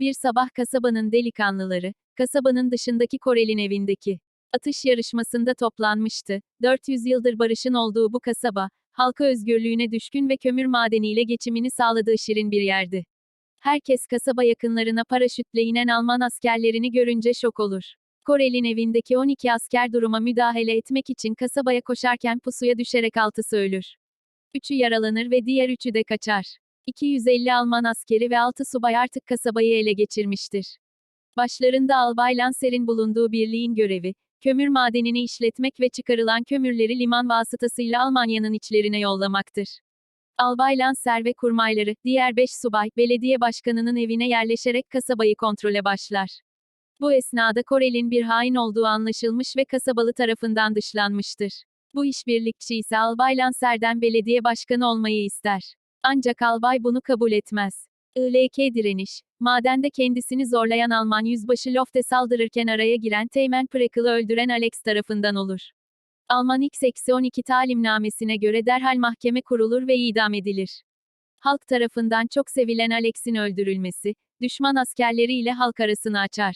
Bir sabah kasabanın delikanlıları, kasabanın dışındaki Korel'in evindeki atış yarışmasında toplanmıştı. 400 yıldır barışın olduğu bu kasaba, halka özgürlüğüne düşkün ve kömür madeniyle geçimini sağladığı şirin bir yerdi. Herkes kasaba yakınlarına paraşütle inen Alman askerlerini görünce şok olur. Korel'in evindeki 12 asker duruma müdahale etmek için kasabaya koşarken pusuya düşerek altısı ölür. Üçü yaralanır ve diğer üçü de kaçar. 250 Alman askeri ve 6 subay artık kasabayı ele geçirmiştir. Başlarında Albay Lancer'in bulunduğu birliğin görevi, kömür madenini işletmek ve çıkarılan kömürleri liman vasıtasıyla Almanya'nın içlerine yollamaktır. Albay Lancer ve kurmayları, diğer 5 subay, belediye başkanının evine yerleşerek kasabayı kontrole başlar. Bu esnada Korel'in bir hain olduğu anlaşılmış ve kasabalı tarafından dışlanmıştır. Bu işbirlikçi ise Albay Lancer'den belediye başkanı olmayı ister. Ancak albay bunu kabul etmez. ILK direniş, madende kendisini zorlayan Alman yüzbaşı Lofte saldırırken araya giren Teğmen Prekel'ı öldüren Alex tarafından olur. Alman X-12 talimnamesine göre derhal mahkeme kurulur ve idam edilir. Halk tarafından çok sevilen Alex'in öldürülmesi, düşman askerleriyle halk arasını açar.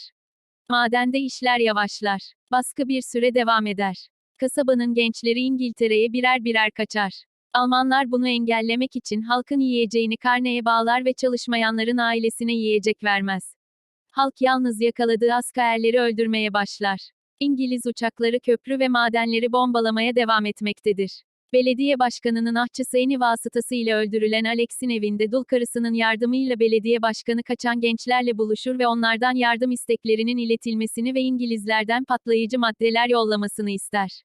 Madende işler yavaşlar. Baskı bir süre devam eder. Kasabanın gençleri İngiltere'ye birer birer kaçar. Almanlar bunu engellemek için halkın yiyeceğini karneye bağlar ve çalışmayanların ailesine yiyecek vermez. Halk yalnız yakaladığı askerleri öldürmeye başlar. İngiliz uçakları köprü ve madenleri bombalamaya devam etmektedir. Belediye başkanının ahçısı Eni vasıtasıyla öldürülen Alex'in evinde dul karısının yardımıyla belediye başkanı kaçan gençlerle buluşur ve onlardan yardım isteklerinin iletilmesini ve İngilizlerden patlayıcı maddeler yollamasını ister.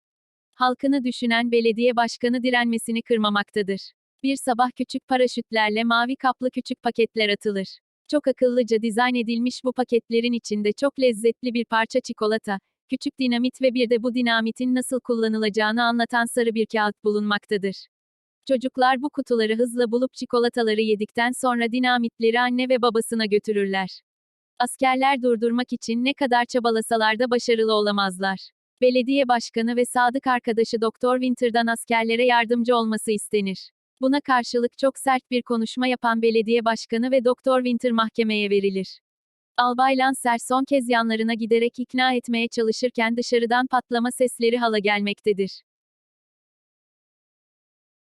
Halkını düşünen belediye başkanı direnmesini kırmamaktadır. Bir sabah küçük paraşütlerle mavi kaplı küçük paketler atılır. Çok akıllıca dizayn edilmiş bu paketlerin içinde çok lezzetli bir parça çikolata, küçük dinamit ve bir de bu dinamitin nasıl kullanılacağını anlatan sarı bir kağıt bulunmaktadır. Çocuklar bu kutuları hızla bulup çikolataları yedikten sonra dinamitleri anne ve babasına götürürler. Askerler durdurmak için ne kadar çabalasalar da başarılı olamazlar. Belediye başkanı ve sadık arkadaşı Doktor Winter'dan askerlere yardımcı olması istenir. Buna karşılık çok sert bir konuşma yapan belediye başkanı ve Doktor Winter mahkemeye verilir. Albay Lancer son kez yanlarına giderek ikna etmeye çalışırken dışarıdan patlama sesleri hala gelmektedir.